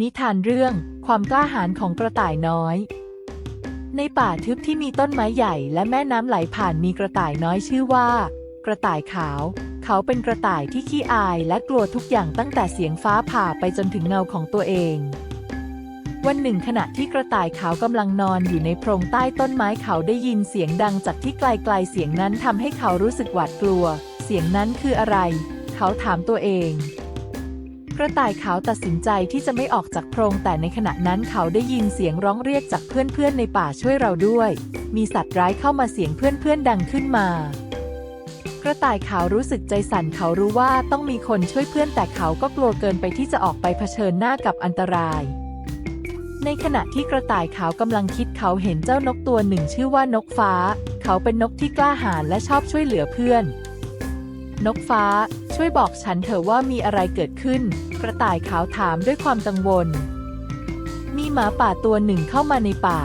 นิทานเรื่องความกล้าหาญของกระต่ายน้อย ในป่าทึบที่มีต้นไม้ใหญ่และแม่น้ำไหลผ่านมีกระต่ายน้อยชื่อว่า กระต่ายขาว เขาเป็นกระต่ายที่ขี้อายและกลัวทุกอย่างตั้งแต่เสียงฟ้าผ่าไปจนถึงเงาของตัวเอง วันหนึ่งขณะที่กระต่ายขาวกำลังนอนอยู่ในโพรงใต้ต้นไม้เขาได้ยินเสียงดังจากที่ไกลๆเสียงนั้นทำให้เขารู้สึกหวาดกลัว เสียงนั้นคืออะไร เขาถามตัวเอง กระต่ายขาวตัดสินใจที่จะไม่ออกจากโพรงแต่ในขณะนั้นเขาได้ยินเสียงร้องเรียกจากเพื่อนๆในป่าช่วยเราด้วย มีสัตว์ร้ายเข้ามาเสียงเพื่อนๆดังขึ้นมา กระต่ายขาวรู้สึกใจสั่นเขารู้ว่าต้องมีคนช่วยเพื่อนแต่เขาก็กลัวเกินไปที่จะออกไปเผชิญหน้ากับอันตราย ในขณะที่กระต่ายขาวกำลังคิดเขาเห็นเจ้านกตัวหนึ่งชื่อว่านกฟ้า เขาเป็นนกที่กล้าหาญและชอบช่วยเหลือเพื่อน นกฟ้า ช่วยบอกฉันเถอะว่ามีอะไรเกิดขึ้น กระต่ายขาวถามด้วยความกังวล มีหมาป่าตัวหนึ่งเข้ามาในป่า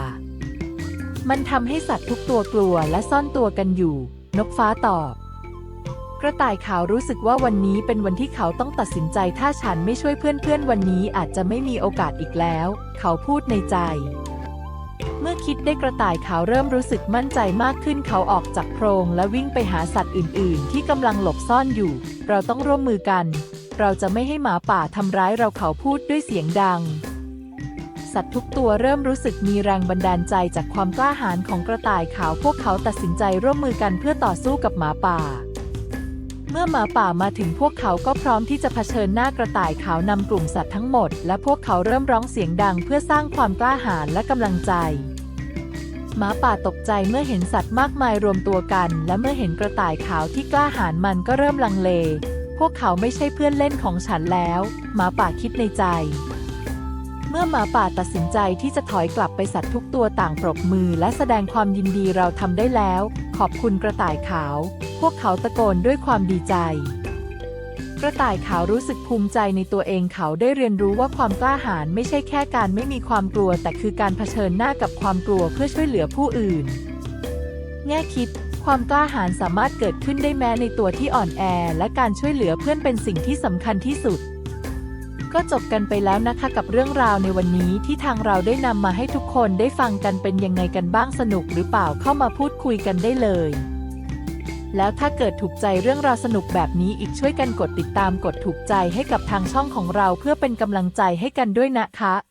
มันทำให้สัตว์ทุกตัวกลัวและซ่อนตัวกันอยู่ นกฟ้าตอบ กระต่ายขาวรู้สึกว่าวันนี้เป็นวันที่เขาต้องตัดสินใจถ้าฉันไม่ช่วยเพื่อนๆวันนี้อาจจะไม่มีโอกาสอีกแล้ว เขาพูดในใจ เมื่อคิดได้กระต่ายขาวเริ่มรู้สึกมั่นใจมากขึ้นเขาออกจากโพรงและวิ่งไปหาสัตว์อื่น ๆ ที่กำลังหลบซ่อนอยู่ เราต้องร่วมมือกัน เราจะไม่ให้หมาป่าทำร้ายเราเขาพูดด้วยเสียงดัง สัตว์ทุกตัวเริ่มรู้สึกมีแรงบันดาลใจจากความกล้าหาญของกระต่ายขาวพวกเขาตัดสินใจร่วมมือกันเพื่อต่อสู้กับหมาป่า มื่อหมาป่ามาถึงพวกเขาก็พร้อมที่จะเผชิญหน้ากระต่ายขาวนำกลุ่มสัตว์ทั้งหมด และพวกเขาเริ่มร้องเสียงดังเพื่อสร้างความกล้าหาญและกำลังใจหมาป่าตกใจเมื่อเห็นสัตว์มากมายรวมตัวกัน และเมื่อเห็นกระต่ายขาวที่กล้าหาญมันก็เริ่มลังเล พวกเขาไม่ใช่เพื่อนเล่นของฉันแล้ว หมาป่าคิดในใจ มื่อหมาป่าตัดสินใจที่จะถอยกลับไปสัตว์ทุกตัวต่างปรบมือและแสดงความยินดีเราทำได้แล้ว ขอบคุณกระต่ายขาว พวกเขาตะโกนด้วยความดีใจ กระต่ายขาวรู้สึกภูมิใจในตัวเองเขาได้เรียนรู้ว่าความกล้าหาญไม่ใช่แค่การไม่มีความกลัว แต่คือการเผชิญหน้ากับความกลัวเพื่อช่วยเหลือผู้อื่น แง่คิดความกล้าหาญสามารถเกิดขึ้นได้แม้ในตัวที่อ่อนแอ และการช่วยเหลือเพื่อนเป็นสิ่งที่สำคัญที่สุด ก็จบกันไปแล้วนะคะกับเรื่องราวในวันนี้ที่ทางเราได้นำมาให้ทุกคนได้ฟังกันเป็นยังไงกันบ้างสนุกหรือเปล่าเข้ามาพูดคุยกันได้เลย แล้วถ้าเกิดถูกใจเรื่องราวสนุกแบบนี้อีกช่วยกันกดติดตามกดถูกใจให้กับทางช่องของเราเพื่อเป็นกำลังใจให้กันด้วยนะคะ